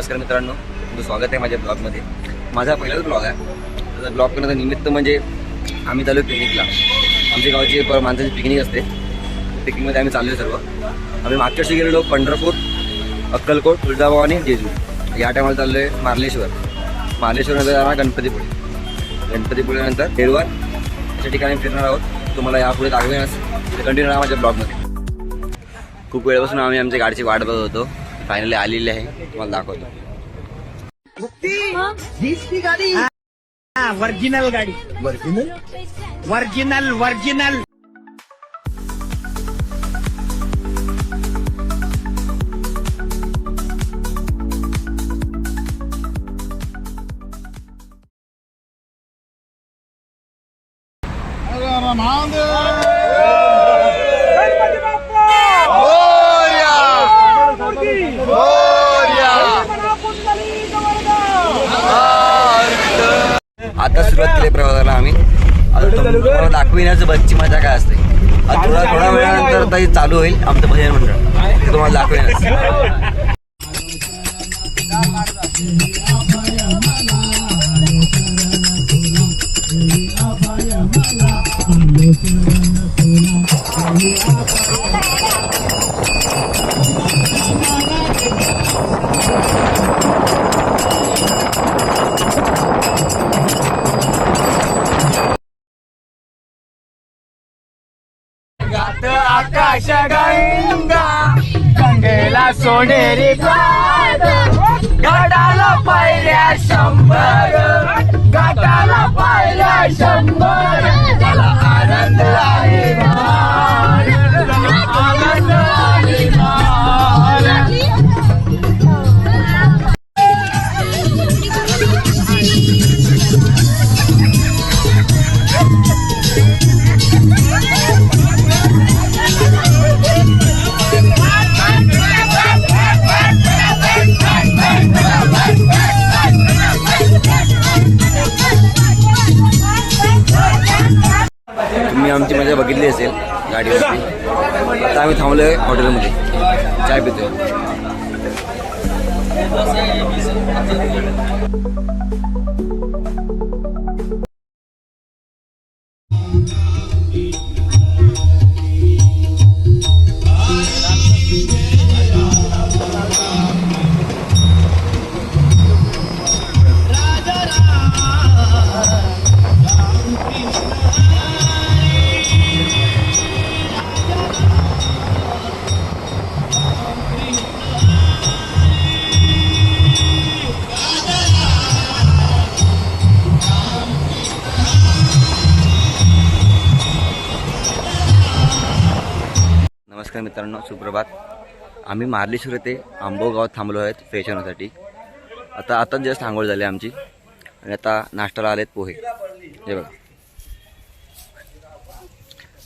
नमस्कार मित्रांनो. तुमचं स्वागत आहे माझ्या ब्लॉगमध्ये. माझा पहिलाच ब्लॉग आहे त्याचा ब्लॉग करण्याचं निमित्त म्हणजे आम्ही चालू पिकनिकला. आमच्या गावची माणसाची पिकनिक असते. पिकनिकमध्ये आम्ही चाललो सर्व. आम्ही मागच्या वर्षी गेलेलो पंढरपूर अक्कलकोट तुळजाभाव आणि जेजू. या टायमाला चाललो आहे मार्लेश्वर मार्लेश्वरनंतर जाणार गणपतीपुळे. गणपतीपुळेनंतर हेरवार. अशा ठिकाणी फिरणार आहोत. तुम्हाला यापुढे दाखवेनच. कंटिन्यू राहा माझ्या ब्लॉगमध्ये. खूप वेळपासून आम्ही आमच्या गाडीची वाट बघत होतो. फायनली आलेली आहे. तुम्हाला दाखवतो. वर्जिनल गाडी. वर्जिनल? Original original. होईल आमचं भजन मंडळ. तुम्हाला दाखवेनच. सोनेरी गाड गाडाला पाहिल्या शंभर गटाला पाहिल्या शंभर. त्याला आनंद आहे. आम्ही मार्लेश्वर येथे आंबो गावात थांबलो आहेत फ्रेश होण्यासाठी. आता आताच जस्ट आंघोळ झाली आमची. आणि आता नाश्त्याला आलेत पोहे. हे बघा.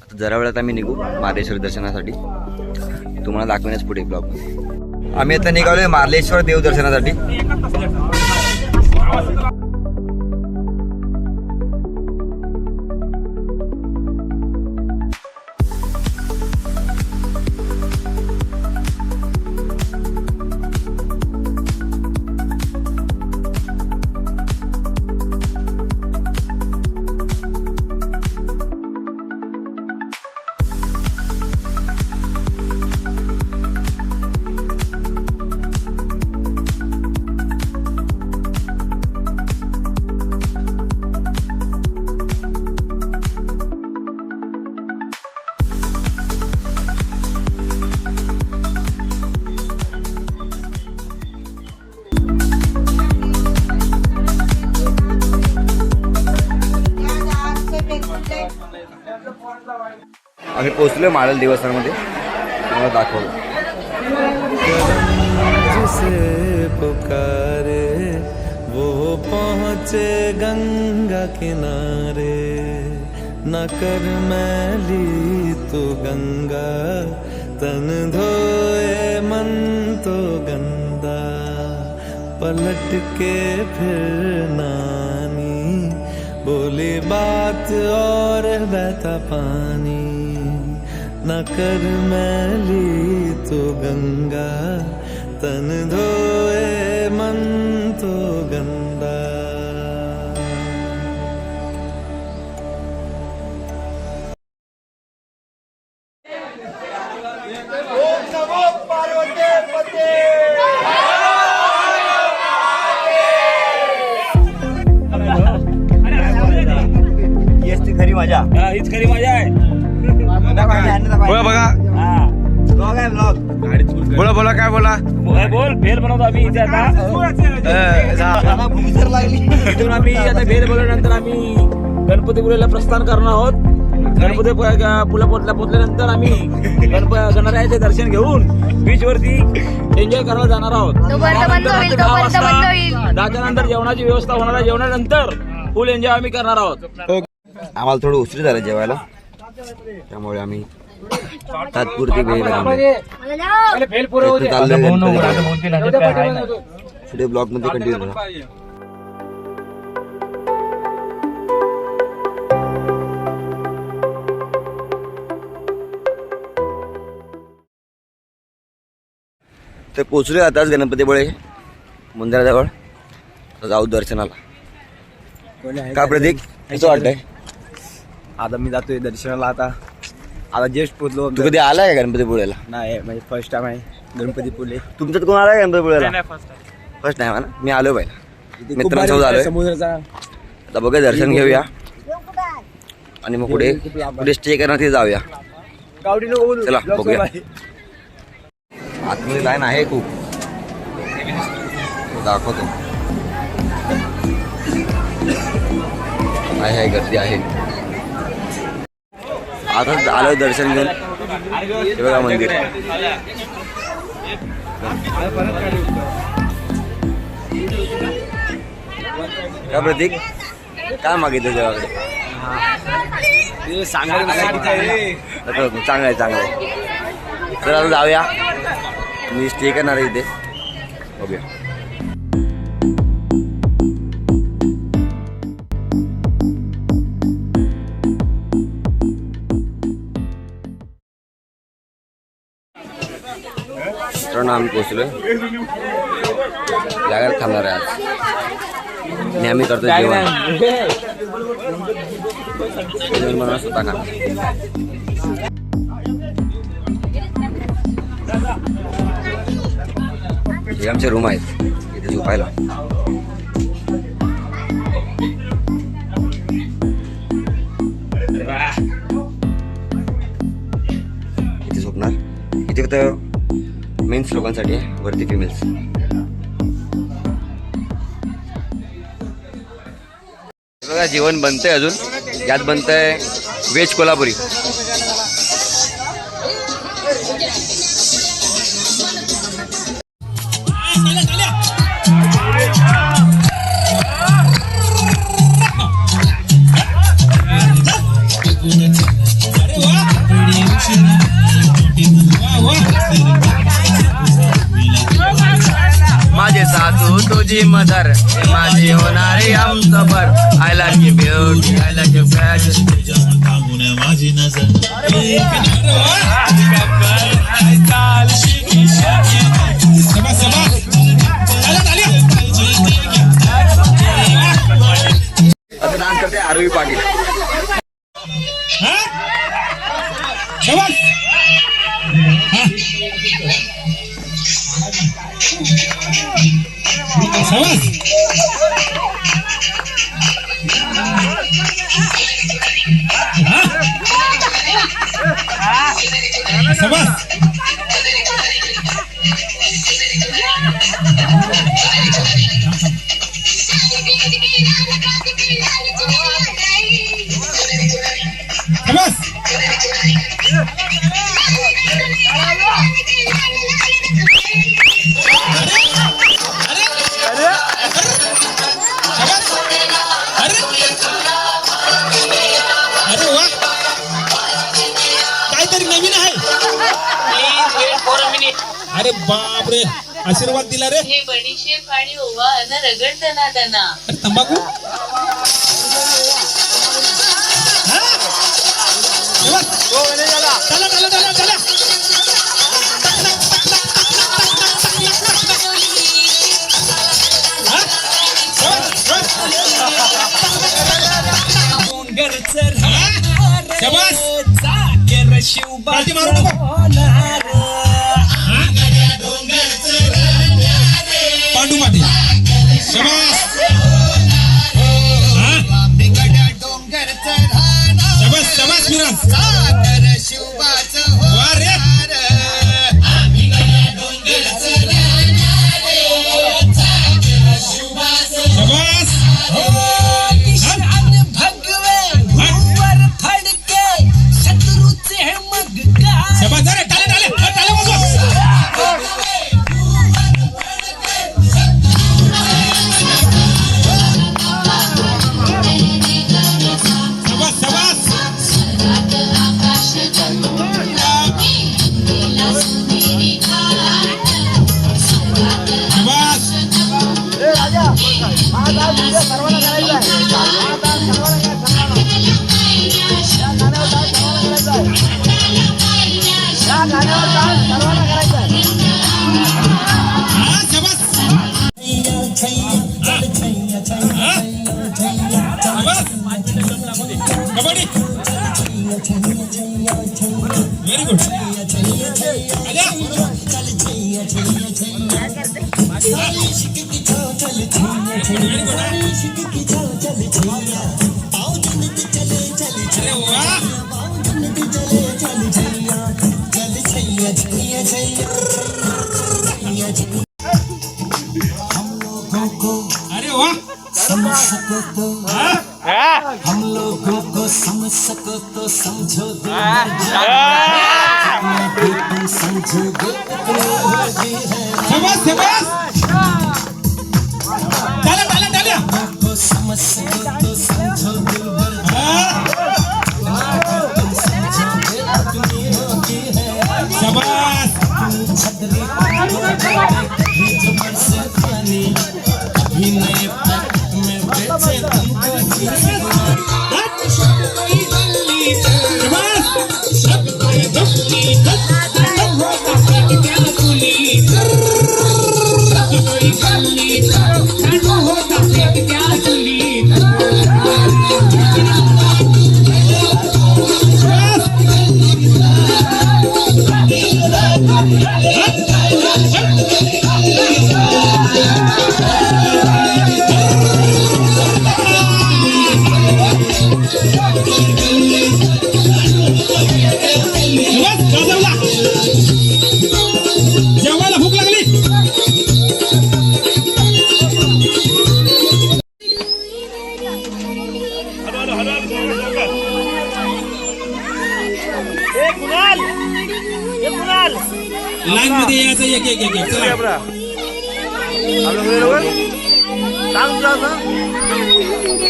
आता जरा वेळात आम्ही निघू मार्लेश्वर दर्शनासाठी. तुम्हाला दाखवण्यास पुढे ब्लॉग आम्ही आता निघालोय मार्लेश्वर देवदर्शनासाठी दर्शनासाठी आम्ही दिवसामध्ये. माळल देवस्थानामध्ये तुम्हाला दाखवलं. पुकारे वो पहुँचे गंगा किनारे। न कर मैली तो गंगा तन धोए मन तो गंदा। पलट के फिर नानी बोली बात और बहता पानी। न कर मैली तो गंगा तन धोए मन तो गंदा। हीच खरी मज़ा खरी मज़ा आहे बघा बघा. बोला बोला काय बोला? बोल बोल भेल बनवतो आम्ही इथे आता. इथून आम्ही आता भेल बनवल्यानंतर आम्ही गणपतीपुळेला प्रस्थान करणार आहोत. गणपती पुला पोचल्या पोचल्यानंतर आम्ही गणप गणरायाचे दर्शन घेऊन बीच वरती एन्जॉय करायला जाणार आहोत. दहाच्या नंतर जेवणाची व्यवस्था होणार आहे. जेवणानंतर फुल एन्जॉय आम्ही करणार आहोत. आम्हाला थोडं उशीर झालं जेवायला. त्यामुळे आम्ही तात्पुरती वेळ पुढे ब्लॉगमध्ये कंटिन्यू करा. तर पोचलोय आताच गणपतीपुळे मंदिराजवळ. जाऊ दर्शनाला. का प्रतीक कसं वाटतंय? आता मी जातोय दर्शनाला आता. आता जस्ट पोचलो तू कधी आलाय का गणपतीपुळेला नाही म्हणजे फर्स्ट टाइम आहे गणपती पुले तुमच्यात कोण आलाय गणपतीपुळेला फर्स्ट नाही म्हणा मी आलो पहिला मित्रांसोबत आलोय. समुद्राचा. आता बघा दर्शन घेऊया. आणि मग पुढे पुढे स्टे करणार तिथे जाऊया चला, बघूया. आहे. आतमध्ये लाईन आहे खूप. दाखवतो. आहे आहे गर्दी आहे. आता आलोय दर्शन घेऊन. हे बघा मंदिर. का प्रतीक काय मागितलं देवाकडे? चांगलं आहे चांगलं आहे तर आता जाऊया. मी स्टे करणार आहे इथे. ओके मित्रांनो आम्ही पोचलोय जागा थांबणार आहे आज नेहमी करतो जेवण जेवण बनवा स्वतः खा हे आमचे रूम आहेत इथे झोपायला इथे झोपणार इथे फक्त मेन्स लोकांसाठी आहे वरती फिमेल्स बघा जेवण बनतंय अजून. यात बनतंय व्हेज कोल्हापुरी. माझी तुझी मदर माझी होणारी आमचं I like you beauty I like you fashion माझी नजर आरवी पाटील. अरे वा काहीतरी नवीन आहे अरे बाप रे आशीर्वाद दिला रे. हे बडीशेप आणि ओवा अन रगडतना त्यांना. तंबाखू. शाबास? पालथी मारू नको. पांडू पाटील शाबास. हा? शाबास अरे वा अरे वा हम लोगों को समझ सको तो समझो समझोगे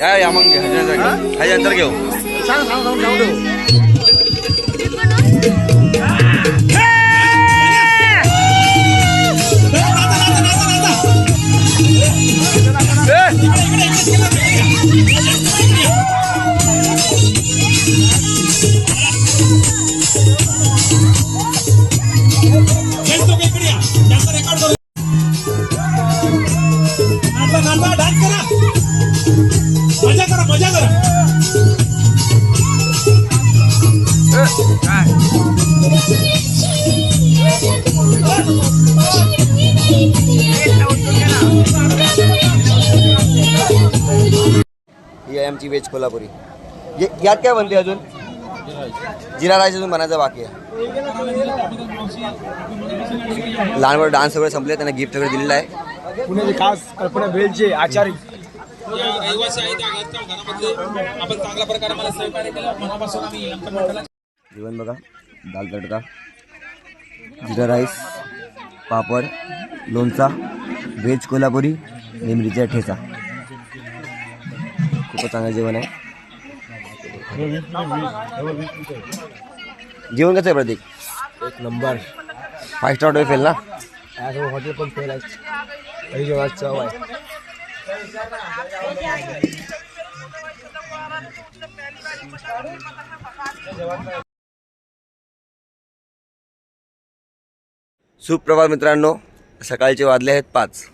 या या मग हाय अंतर घेऊ खेळतो कोल्हापुरी. ये- यात काय बनते अजून? जिरा राईस अजून बनायचं बाकी आहे. लहान डान्स वगैरे संपले त्यांना गिफ्ट वगैरे दिलेलं आहे. पुण्याची खास कल्पना भेलचे आचारी. जेवण बघा दाल तडका जिरा राईस पापड लोणचा व्हेज कोल्हापुरी निमरीचा ठेचा. खूपच चांगलं जेवण आहे. जेवण कसं आहे प्रतीक? एक number. Five star hotel fail ना? आज हॉटेल पण फेल आहे. जेव्हा चव आहे. सुप्रभात मित्रांनो सकाळचे वाजले आहेत पाच.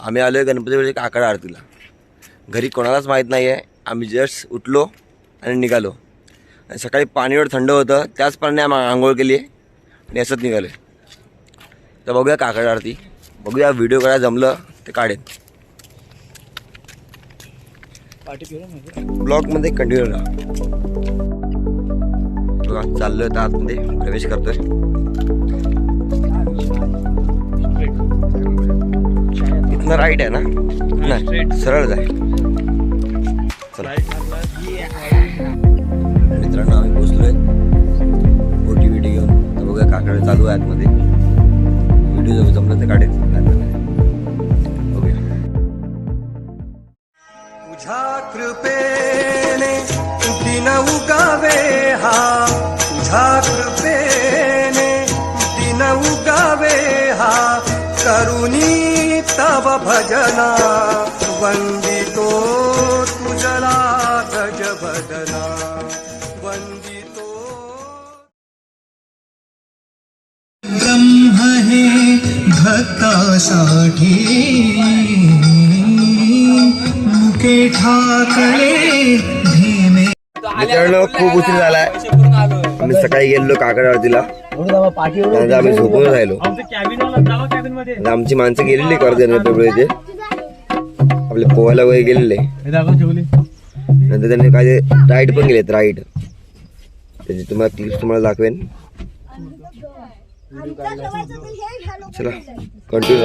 आम्ही आलो आहे गणपतीपुळे काकड आरतीला. घरी कोणालाच माहीत नाही आहे आम्ही जस्ट उठलो आणि निघालो. आणि सकाळी पाणी एवढं थंड होतं. त्याच पाण्याने आम्ही आंघोळ केली आहे आणि असंच निघालो तर बघूया काकड आरती. बघूया व्हिडिओ करायला जमलं ते काढेन. ब्लॉगमध्ये कंटिन्यू राहा. बघा चाललोय तर आतमध्ये. प्रवेश करतोय. इथनं राईट आहे ना? नाही सरळ जाय चला मित्रांनो आम्ही पोचलोय ओटी विटी घेऊन. तर बघा काकड चालू आहे आतमध्ये व्हिडिओ जवळ जमलं तर काढेल बघूया. तुझ्या कृपेने दिन उगावे हा. तुझ्या कृपेने दिन उगावे हा. करुणी तव भजना वंदे भक्तासाठी मुके ठाकले भीमे मित्रांनो खूप उशीर झालाय. आम्ही सकाळी गेलो काकडावरतीला. आम्ही झोपून राहिलो. आमची माणसं गेलेली कर देणार आपले पोहायला वगैरे गेलेले. नंतर त्यांनी काय राईड पण गेलेत राईड. त्याची तुम्हाला क्लिप्स तुम्हाला दाखवेन. चला कंटिन्यू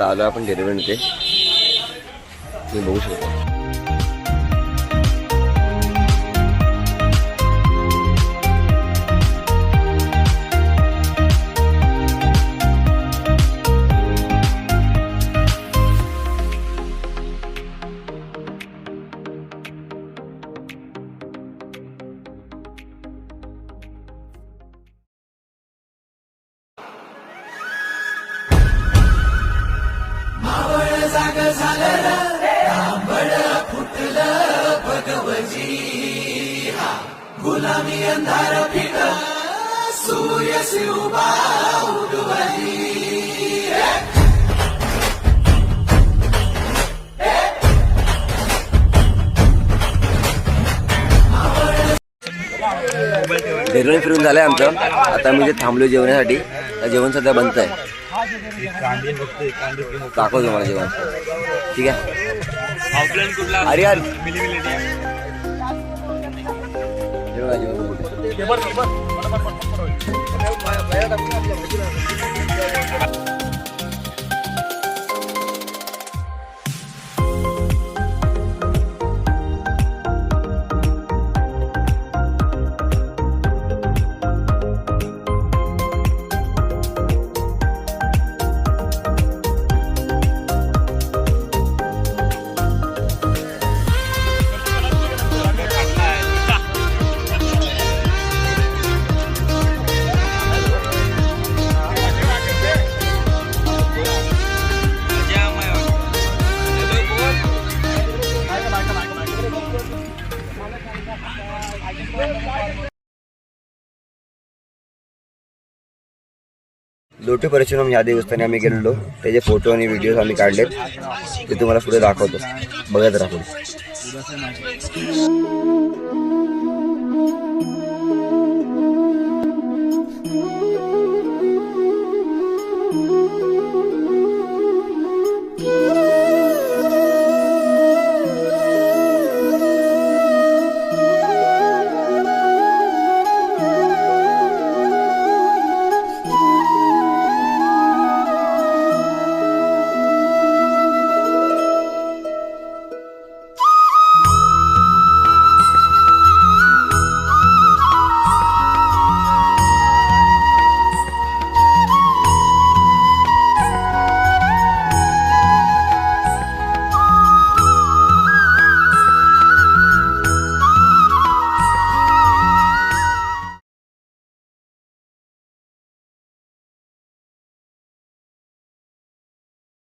आता आलो आपण डेरिव्हन ते तुम्ही बघू शकता. इथे थांबलो जेवण्यासाठी जेवण सध्या बनत आहे. दाखव तुम्हाला जेवण. ठीक आहे? अरे यार. जेवण लोटे परिश्रम या देवस्थानी आम्ही गेलेलो. त्याचे फोटो आणि व्हिडिओज आम्ही काढलेत. ते तुम्हाला पुढे दाखवतो. बघत राहा